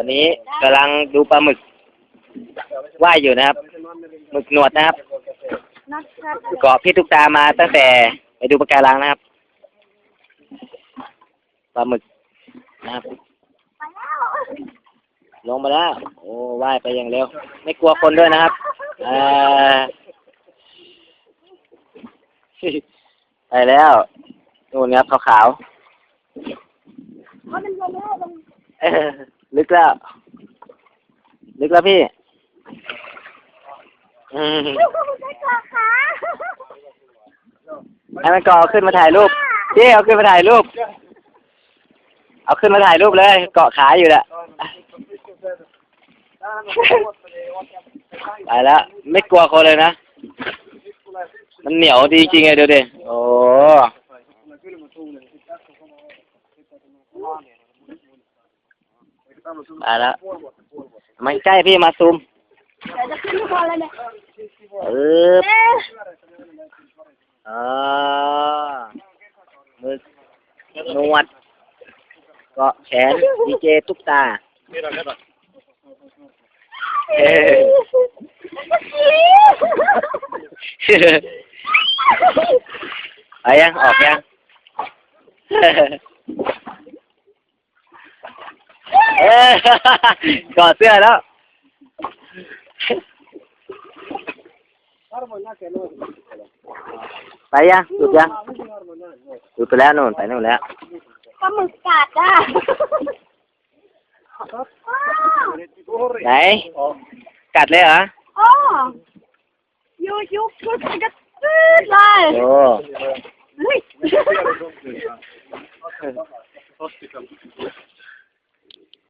อนนี้กำลังดูปลาหมึกว่ายอยู่นะครับหมึกหนวดนะครับเกาะพี่ทุกตามาตั้งแต่ไปดูปะการังนะครับปลาหมึกนะครับไปแล้วลงมาแล้ว โอ้ว่ายไปอย่างเร็ว ไม่กลัวคนด้วยนะครับเออไปแล้วนู่นครับขาวเนลงแล้วลงๆ ลึกแล้ว ลึกแล้วพี่ อืมได้กอขาให้มันเกาะขึ้นมาถ่ายรูปพี่เอาขึ้นมาถ่ายรูป เอาขึ้นมาถ่ายรูปเลย เกาะขาอยู่แหละไปแล้ว ไม่กลัวคนเลยนะ มันเหนียวดีจริงไงเดี๋ยวดิโอ้ ไปแล้ว มันใกล้พี่มาซูมเดี๋ยวจะขึ้นคอแล้วเนี่ยเออเอ๊ะอ่ามือหนวด เกาะแขนดีเจตุ๊กตาเอ้ยไปยัง ออกยัง เอ้ยกอดเสื้อแล้วไปยังหยุดยังหยุดไปแล้วนู่นไปนู่นแล้วปลาหมึกกัดอะอ้าวไหนกัดเลยเหรออ๋อยูยูพูดกระตืดเลยโอ้เฮ้ย